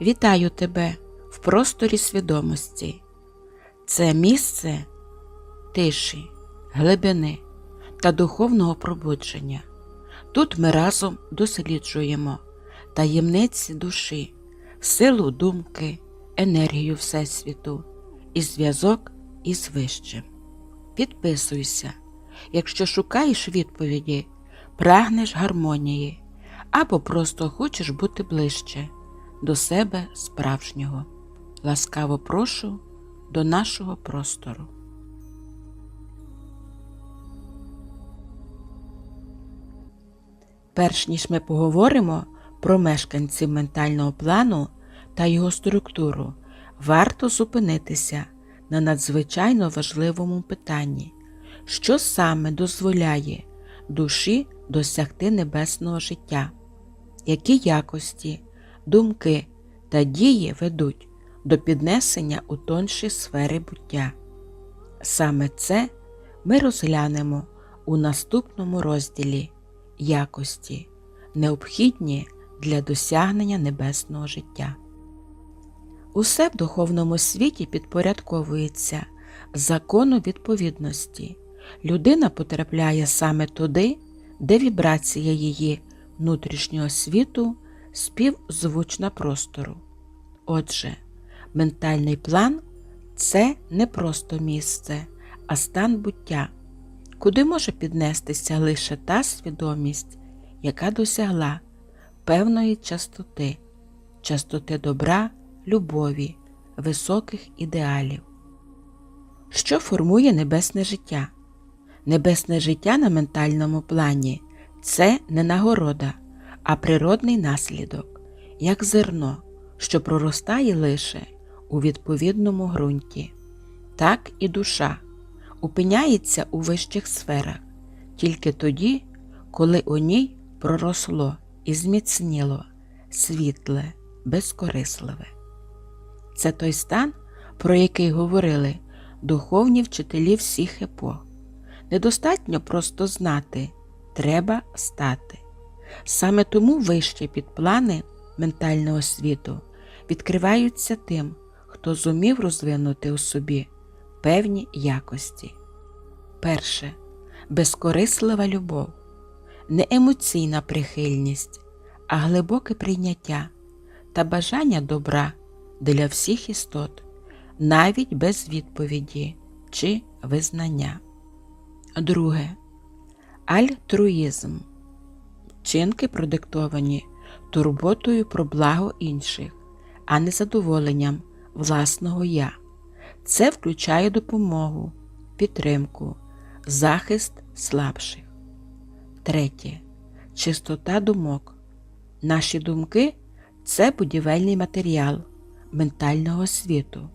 Вітаю тебе в просторі свідомості. Це місце тиші, глибини та духовного пробудження. Тут ми разом досліджуємо таємниці душі, силу думки, енергію Всесвіту і зв'язок із вищим. Підписуйся, якщо шукаєш відповіді, прагнеш гармонії або просто хочеш бути ближче до себе справжнього. Ласкаво прошу до нашого простору. Перш ніж ми поговоримо про мешканців ментального плану та його структуру, варто зупинитися на надзвичайно важливому питанні, що саме дозволяє душі досягти небесного життя, які якості, думки та дії ведуть до піднесення у тонші сфери буття. Саме це ми розглянемо у наступному розділі якості, необхідні для досягнення небесного життя. Усе в духовному світі підпорядковується закону відповідності. Людина потрапляє саме туди, де вібрація її внутрішнього світу співзвучна простору. Отже, ментальний план це не просто місце, а стан буття, куди може піднестися лише та свідомість, яка досягла певної частоти, частоти добра, любові, високих ідеалів. Що формує небесне життя? Небесне життя на ментальному плані це не нагорода, а природний наслідок, як зерно, що проростає лише у відповідному ґрунті. Так і душа опиняється у вищих сферах тільки тоді, коли у ній проросло і зміцніло світле, безкорисливе. Це той стан, про який говорили духовні вчителі всіх епох. Недостатньо просто знати, треба стати. Саме тому вищі підплани ментального світу відкриваються тим, хто зумів розвинути у собі певні якості. Перше безкорислива любов, не емоційна прихильність, а глибоке прийняття та бажання добра для всіх істот, навіть без відповіді чи визнання. Друге альтруїзм вчинки продиктовані турботою про благо інших, а не задоволенням власного я. Це включає допомогу, підтримку, захист слабших. Третє. Чистота думок. Наші думки це будівельний матеріал ментального світу.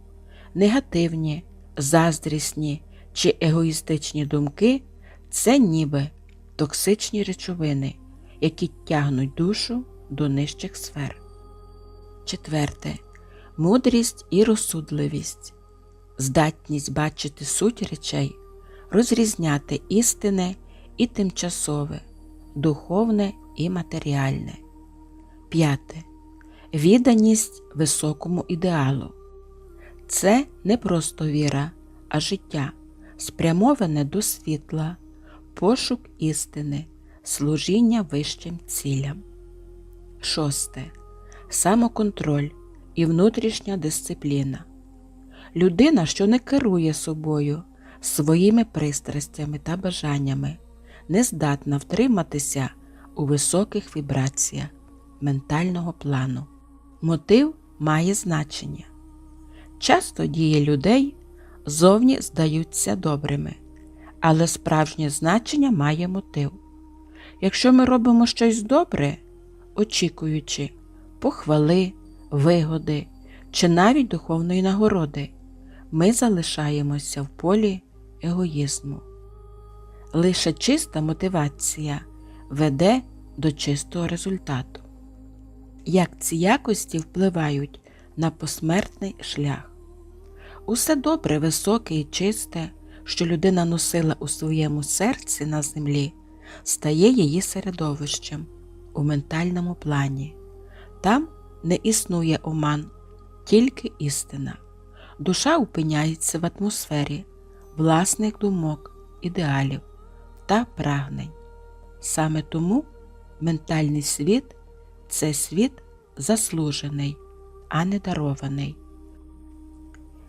Негативні, заздрісні чи егоїстичні думки це ніби токсичні речовини, які тягнуть душу до нижчих сфер. Четверте. Мудрість і розсудливість, здатність бачити суть речей, розрізняти істинне і тимчасове, духовне і матеріальне. П'яте. Відданість високому ідеалу. Це не просто віра, а життя, спрямоване до світла, пошук істини, служіння вищим цілям. Шосте. Самоконтроль і внутрішня дисципліна. Людина, що не керує собою, своїми пристрастями та бажаннями, не здатна втриматися у високих вібраціях ментального плану. Мотив має значення. Часто дії людей зовні здаються добрими, але справжнє значення має мотив. Якщо ми робимо щось добре, очікуючи похвали, вигоди чи навіть духовної нагороди, ми залишаємося в полі егоїзму. Лише чиста мотивація веде до чистого результату. Як ці якості впливають на посмертний шлях? Усе добре, високе і чисте, що людина носила у своєму серці на землі, стає її середовищем у ментальному плані. Там не існує оман, тільки істина. Душа опиняється в атмосфері власних думок, ідеалів та прагнень. Саме тому ментальний світ це світ заслужений, а не дарований.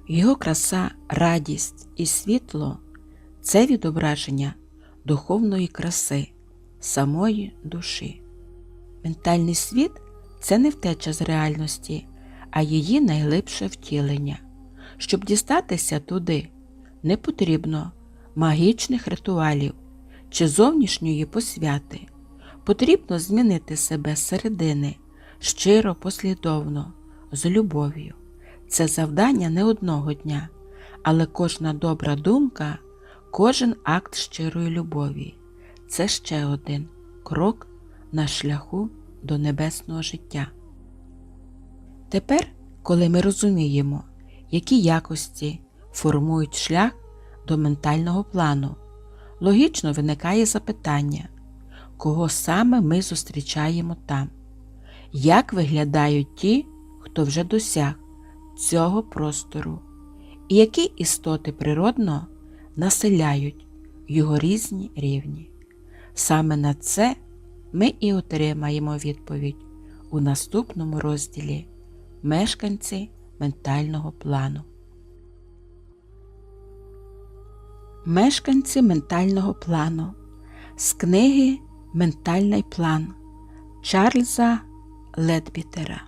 Його краса, радість і світло це відображення духовної краси, самої душі. Ментальний світ це не втеча з реальності, а її найлипше втілення. Щоб дістатися туди, не потрібно магічних ритуалів чи зовнішньої посвяти. Потрібно змінити себе зсередини, щиро, послідовно, з любов'ю. Це завдання не одного дня, але кожна добра думка, кожен акт щирої любові. Це ще один крок на шляху до небесного життя. Тепер, коли ми розуміємо, які якості формують шлях до ментального плану, логічно виникає запитання, кого саме ми зустрічаємо там, як виглядають ті, хто вже досяг цього простору, і які істоти природно населяють його різні рівні. Саме на це ми і отримаємо відповідь у наступному розділі Мешканці ментального плану. Мешканці ментального плану з книги Ментальний план Чарльза Ледбітера.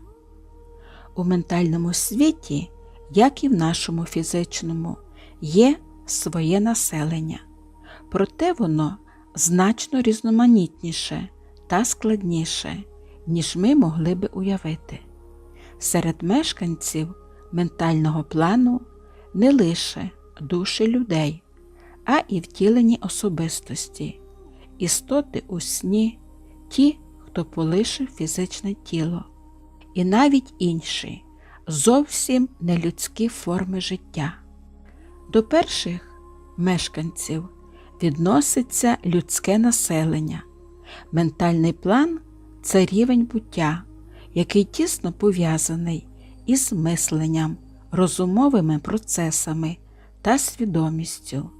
У ментальному світі, як і в нашому фізичному, є своє населення, проте воно значно різноманітніше та складніше, ніж ми могли би уявити. Серед мешканців ментального плану не лише душі людей, а і втілені особистості, істоти у сні, ті, хто полишив фізичне тіло, і навіть інші зовсім нелюдські форми життя. До перших мешканців відноситься людське населення. Ментальний план це рівень буття, який тісно пов'язаний із мисленням, розумовими процесами та свідомістю.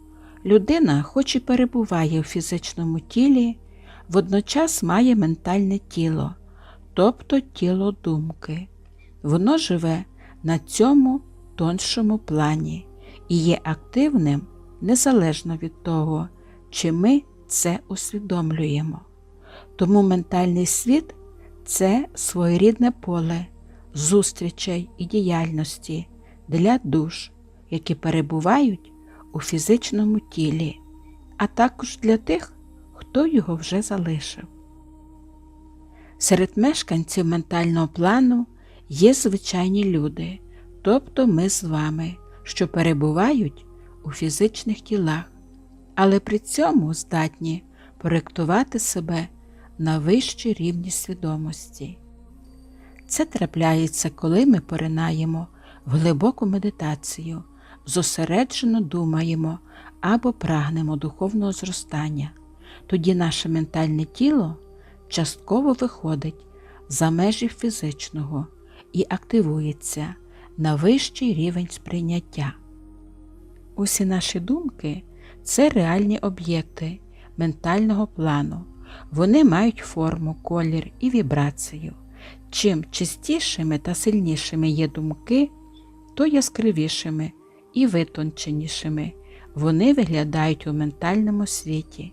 Людина, хоч і перебуває у фізичному тілі, водночас має ментальне тіло, тобто тіло думки. Воно живе на цьому тоншому плані і є активним незалежно від того, чи ми це усвідомлюємо. Тому ментальний світ це своєрідне поле зустрічей і діяльності для душ, які перебувають у фізичному тілі, а також для тих, хто його вже залишив. Серед мешканців ментального плану є звичайні люди, тобто ми з вами, що перебувають у фізичних тілах, але при цьому здатні проєктувати себе на вищі рівні свідомості. Це трапляється, коли ми поринаємо в глибоку медитацію, зосереджено думаємо або прагнемо духовного зростання, тоді наше ментальне тіло частково виходить за межі фізичного і активується на вищий рівень сприйняття. Усі наші думки це реальні об'єкти ментального плану. Вони мають форму, колір і вібрацію. Чим чистішими та сильнішими є думки, то яскравішими і витонченішими вони виглядають у ментальному світі.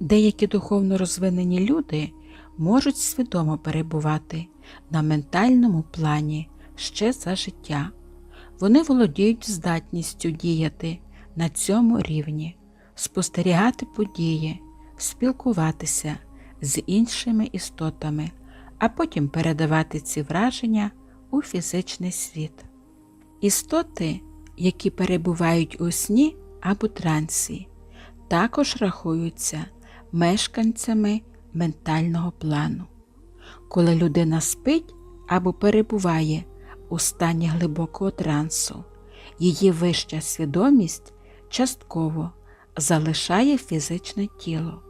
Деякі духовно розвинені люди можуть свідомо перебувати на ментальному плані ще за життя. Вони володіють здатністю діяти на цьому рівні, спостерігати події, спілкуватися з іншими істотами, а потім передавати ці враження у фізичний світ. Істоти, які перебувають у сні або трансі, також рахуються мешканцями ментального плану. Коли людина спить або перебуває у стані глибокого трансу, її вища свідомість частково залишає фізичне тіло.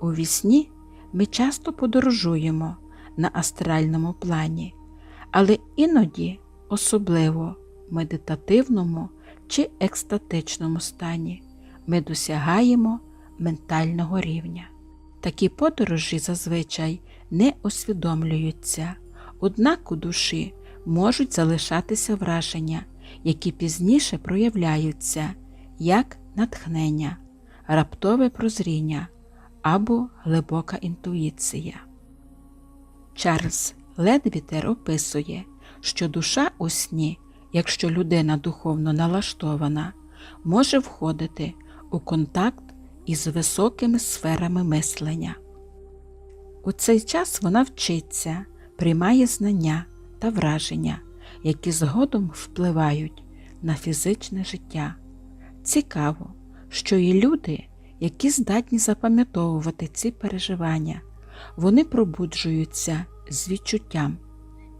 У вісні ми часто подорожуємо на астральному плані, але іноді, особливо в медитативному чи екстатичному стані, ми досягаємо ментального рівня. Такі подорожі зазвичай не усвідомлюються, однак у душі можуть залишатися враження, які пізніше проявляються як натхнення, раптове прозріння або глибока інтуїція. Чарльз Ледвітер описує, що душа у сні, якщо людина духовно налаштована, може входити у контакт із високими сферами мислення. У цей час вона вчиться, приймає знання та враження, які згодом впливають на фізичне життя. Цікаво, що є люди, які здатні запам'ятовувати ці переживання, вони пробуджуються з відчуттям,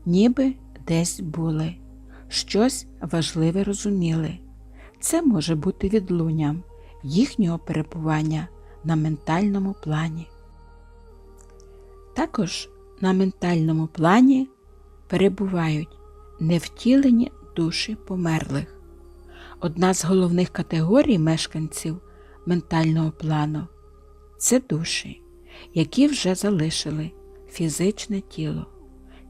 ніби десь були, щось важливе розуміли. Це може бути відлунням їхнього перебування на ментальному плані. Також на ментальному плані перебувають невтілені душі померлих. Одна з головних категорій мешканців ментального плану це душі, які вже залишили фізичне тіло.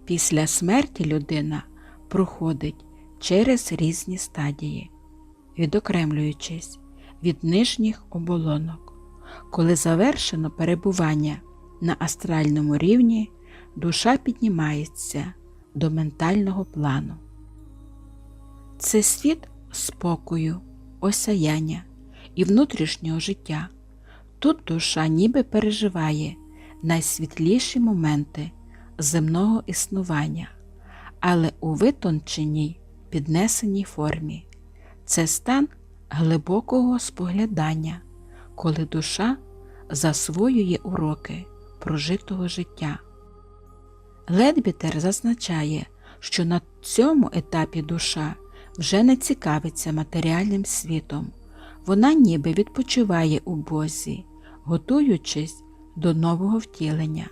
Після смерті людина проходить через різні стадії, відокремлюючись від нижніх оболонок. Коли завершено перебування на астральному рівні, душа піднімається до ментального плану. Це світ спокою, осяяння і внутрішнього життя. Тут душа ніби переживає найсвітліші моменти земного існування, але у витонченій піднесеній формі. Це стан глибокого споглядання, коли душа засвоює уроки прожитого життя. Ледбітер зазначає, що на цьому етапі душа вже не цікавиться матеріальним світом, вона ніби відпочиває у Бозі, готуючись до нового втілення.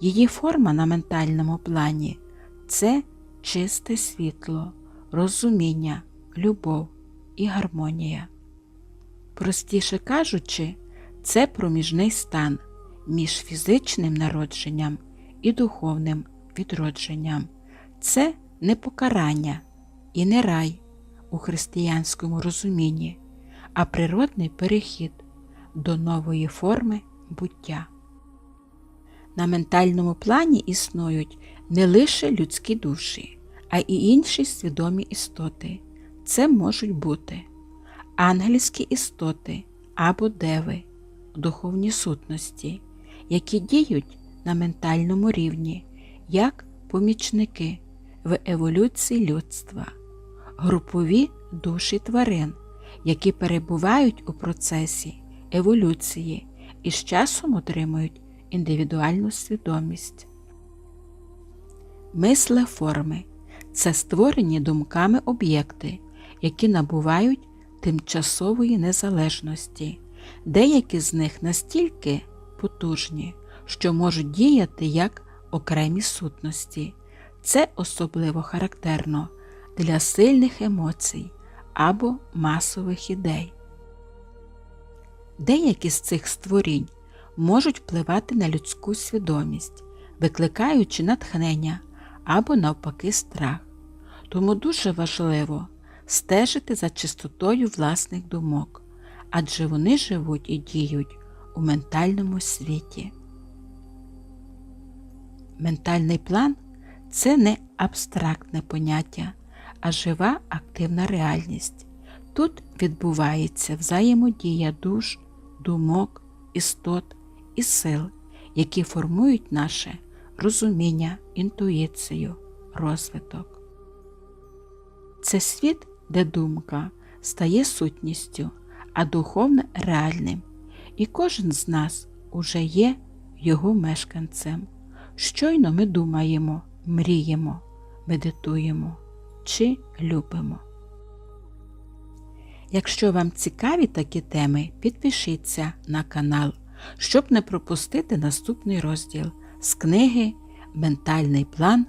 Її форма на ментальному плані це чисте світло, розуміння, любов і гармонія. Простіше кажучи, це проміжний стан між фізичним народженням і духовним відродженням. Це не покарання і не рай у християнському розумінні, а природний перехід до нової форми буття. На ментальному плані існують не лише людські душі, а й інші свідомі істоти. Це можуть бути ангельські істоти або деви, духовні сутності, які діють на ментальному рівні як помічники в еволюції людства, групові душі тварин, які перебувають у процесі еволюції і з часом отримують індивідуальну свідомість. Мисле форми це створені думками об'єкти, які набувають тимчасової незалежності. Деякі з них настільки потужні, що можуть діяти як окремі сутності. Це особливо характерно для сильних емоцій або масових ідей. Деякі з цих створінь можуть впливати на людську свідомість, викликаючи натхнення або навпаки страх. Тому дуже важливо стежити за чистотою власних думок, адже вони живуть і діють у ментальному світі. Ментальний план це не абстрактне поняття, а жива активна реальність. Тут відбувається взаємодія душ, думок, істот і сил, які формують наше розуміння, інтуїцію, розвиток. Це світ, де думка стає сутністю, а духовне реальним, і кожен з нас уже є його мешканцем. Щойно ми думаємо, мріємо, медитуємо чи любимо. Якщо вам цікаві такі теми, підпишіться на канал, щоб не пропустити наступний розділ з книги Ментальний план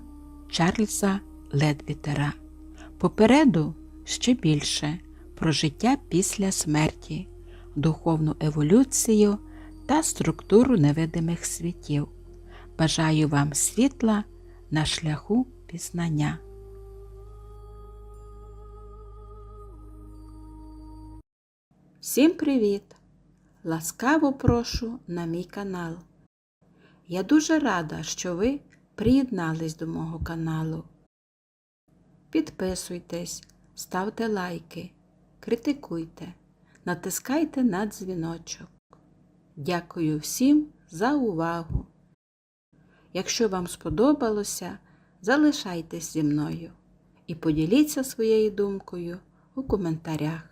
Чарльза Ледвітера. Попереду ще більше про життя після смерті, духовну еволюцію та структуру невидимих світів. Бажаю вам світла на шляху пізнання. Всім привіт! Ласкаво прошу на мій канал. Я дуже рада, що ви приєднались до мого каналу. Підписуйтесь, ставте лайки, критикуйте, натискайте на дзвіночок. Дякую всім за увагу! Якщо вам сподобалося, залишайтесь зі мною і поділіться своєю думкою у коментарях.